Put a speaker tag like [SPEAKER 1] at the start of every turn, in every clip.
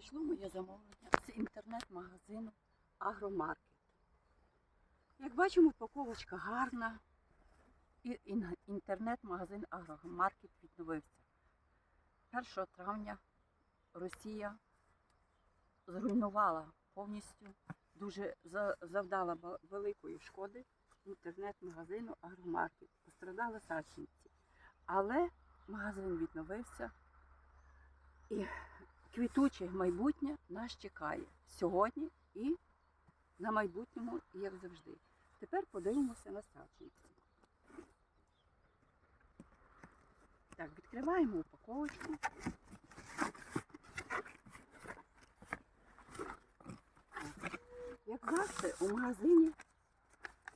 [SPEAKER 1] Прийшло моє замовлення з інтернет-магазину Агромаркет. Як бачимо, упаковочка гарна. І інтернет-магазин Агромаркет відновився. 1 травня Росія зруйнувала повністю, дуже завдала великої шкоди інтернет-магазину Агромаркет. Пострадали сачинці. Але магазин відновився і квітуче майбутнє нас чекає сьогодні і на майбутньому, як завжди. Тепер подивимося на саджанці. Так, відкриваємо упаковочку. Як завжди, у магазині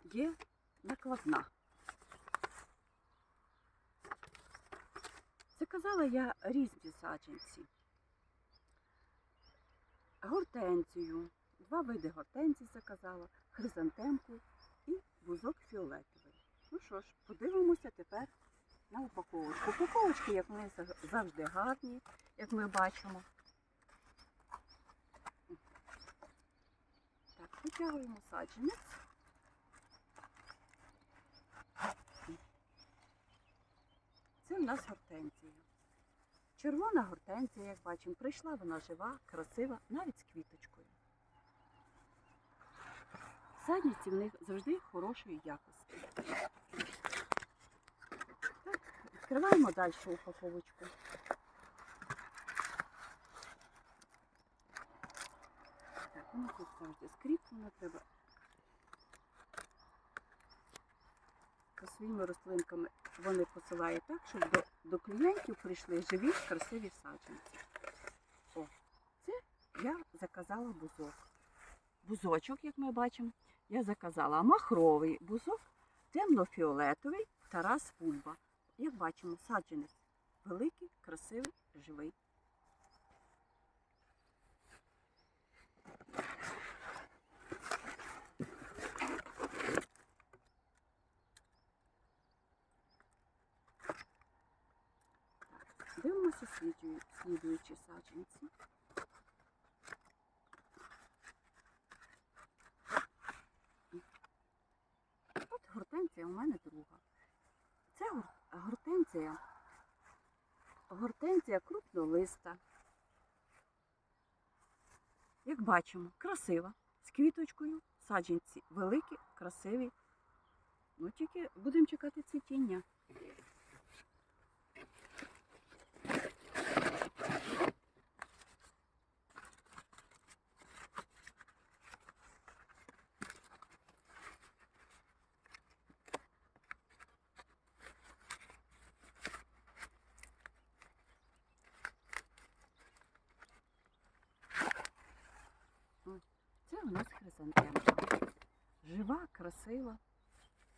[SPEAKER 1] є накладна. Заказала я різні саджанці. Гортензію, два види гортензій заказала, хризантемку і бузок фіолетовий. Ну що ж, подивимося тепер на упаковочку. Упаковочки, як вони завжди гарні, як ми бачимо. Так, витягуємо саджанець. Це в нас гортензія. Червона гортензія, як бачимо, прийшла вона жива, красива, навіть з квіточкою. Садниці в них завжди хорошої якості. Так, відкриваємо далі упаковочку. Так, воно тут завжди скріплено, треба за своїми рослинками вони посилають так, щоб до, до клієнтів прийшли живі, красиві саджанці. О, це я заказала бузок. Бузочок, як ми бачимо, я заказала махровий бузок, темно-фіолетовий Тарас Бульба. Як бачимо, саджанець великий, красивий, живий. Дивимося слідуючі, саджанці. От гортензія у мене друга. Це гор- гортензія. Гортензія крупнолиста. Як бачимо, красива, з квіточкою, саджанці великі, красиві. Ну тільки будемо чекати цвітіння. Це у нас хризантемка. Жива, красива,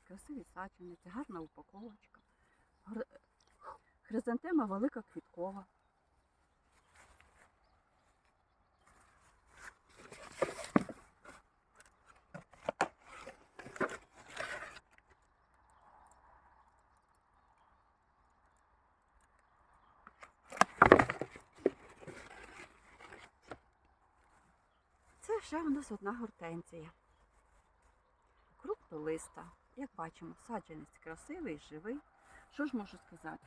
[SPEAKER 1] красиві саджанець, гарна упаковочка. Хризантема велика квіткова. Це ще у нас одна гортензія. Крупнолиста. Як бачимо, саджанець красивий, живий. Що ж можу сказати?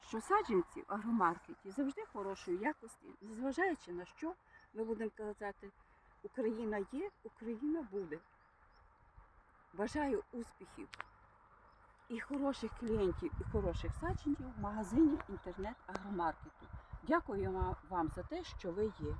[SPEAKER 1] Що саджанці в агромаркеті завжди хорошої якості, незважаючи на що, ми будемо казати, Україна є, Україна буде. Бажаю успіхів і хороших клієнтів, і хороших саджанців в магазині інтернет-агромаркету. Дякую вам за те, що ви є.